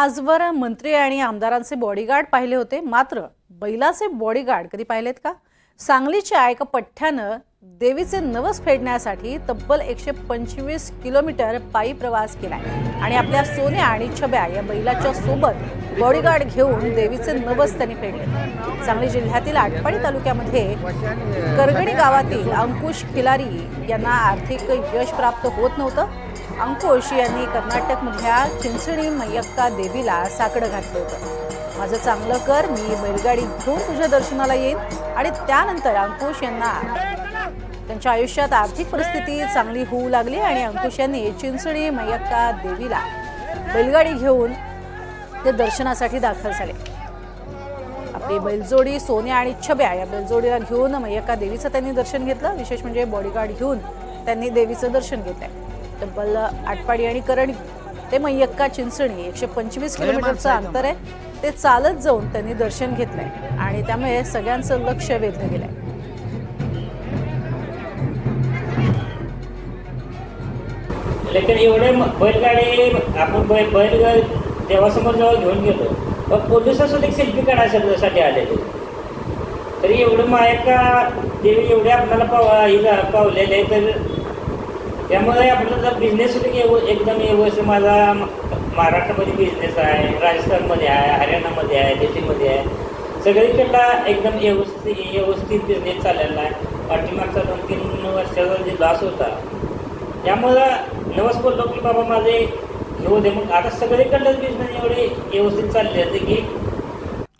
आजवर मंत्री आणि आमदारांचे बॉडीगार्ड पाहिले होते. मात्र बैलाचे बॉडीगार्ड कधी पाहिलेत का? सांगलीच्या एका पठ्ठ्यानं देवीचे नवस फेडण्यासाठी तब्बल एकशे पंचवीस किलोमीटर पायी प्रवास केलाय. आणि आपल्या सोन्या आणि छब्या या बैलाच्या सोबत बॉडीगार्ड घेऊन देवीचे नवस त्यांनी फेडले. सांगली जिल्ह्यातील आटपाडी तालुक्यामध्ये करगणी गावातील अंकुश खिलारी यांना आर्थिक यश प्राप्त होत नव्हतं. अंकुश यांनी कर्नाटकमधल्या चिंचणी मय्यक्का देवीला साकडं घातलं होतं. माझं चांगलं कर मी बैलगाडी घेऊन तुझ्या दर्शनाला येईन. आणि त्यानंतर अंकुश यांना त्यांच्या आयुष्यात आर्थिक परिस्थिती चांगली होऊ लागली आणि अंकुश यांनी चिंचणी मय्यक्का देवीला बैलगाडी घेऊन ते दर्शनासाठी दाखल झाले. आपली बैलजोडी सोन्या आणि छब्या या बैलजोडीला घेऊन मय्यक्का देवीचं त्यांनी दर्शन घेतलं. विशेष म्हणजे बॉडीगार्ड घेऊन त्यांनी देवीचं दर्शन घेतलंय. तब्बल आटपाडी आणि करणी ते मय्यक्का चिंचणी एकशे पंचवीस किलोमीटरचं अंतर आहे. ते चालत जाऊन त्यांनी दर्शन घेतलंय आणि त्यामुळे सगळ्यांचं लक्ष वेधलं गेलंय. लेकिन एवढे बैलगाडी आपण बैल बैल देवासमोर जेव्हा घेऊन गेलो मग पोलीस सुद्धा एक सेल्फी काढायसाठी आलेले. तरी एवढं मायका का देवी एवढे आपल्याला पाव पावलेले तर त्यामुळे आपलं जर बिझनेस एव- एकदम व्यवस्थित माझा महाराष्ट्रामध्ये बिझनेस आहे राजस्थानमध्ये आहे हरियाणामध्ये आहे दिल्लीमध्ये आहे सगळीकडला एकदम व्यवस्थित व्यवस्थित बिझनेस चाललेला आहे. पाठीमागचा दोन तीन वर्षाचा जे लॉस होता त्यामुळं नवस बोललो की बाबा माझे हे होते मग आता सगळीकडलंच बिझनेस एवढे व्यवस्थित चालले होते की